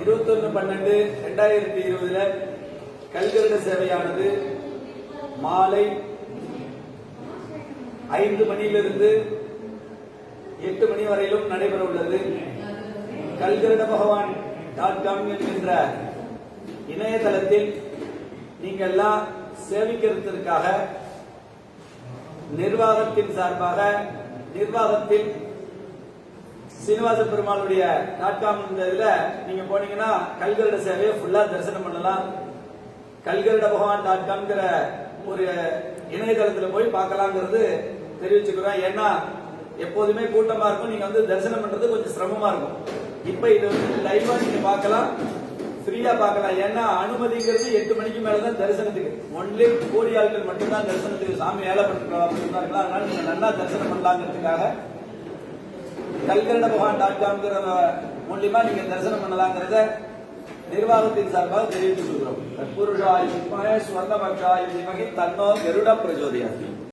இருபத்தொன்னு பன்னெண்டு ரெண்டாயிரத்தி இருபதுல கல்கருட சேவையானது மாலை ஐந்து மணியிலிருந்து எட்டு மணி வரையிலும் நடைபெற உள்ளது. கல்கருட பகவான் டாட் காம் என்கின்ற இணையதளத்தில் நீங்க எல்லாம் சேவிக்கிறதுக்காக நிர்வாகத்தின் சார்பாக நிர்வாகத்தில் சீனிவாச பெருமாளுடைய நாட்காம் இந்த இதுல நீங்க போனீங்கன்னா கல்கருட சேவையை ஃபுல்லா தரிசனம் பண்ணலாம். கல்கருட பகவான் டாட் காம்ங்கிற ஒரு இணையதளத்துல போய் பார்க்கலாங்கிறது தெரிவிச்சுக்கிறோம். ஏன்னா எப்போதுமே கூட்டமா இருக்கும். நீங்க வந்து தரிசனம் பண்றது கொஞ்சம் சிரமமா இருக்கும். இப்ப இது வந்து லைவா நீங்க பார்க்கலாம். ஃப்ரீயா பார்க்கலாம். ஏன்னா அனுமதிங்கிறது எட்டு மணிக்கு மேலதான் தரிசனத்துக்கு. ஒன்லி கோடி ஆட்கள் மட்டும்தான் தரிசனத்துக்கு சாமி ஏழப்பட்டு இருக்கலாம் அதனால நீங்க நல்லா தரிசனம் பண்ணலாங்கிறதுக்காக கல்கரட பகவான் டாட் காம்ங்கிற மூலியமா நீங்க தரிசனம் பண்ணலாங்கிறத நிர்வாகத்தின் சார்பாக தெரிவித்துக் கொள்கிறோம். தற்புருஷாய் வித்மஹே ஸ்வர்ணபக்ஷாய் விமகி தன்னோ கருட பிரஜோதயாமி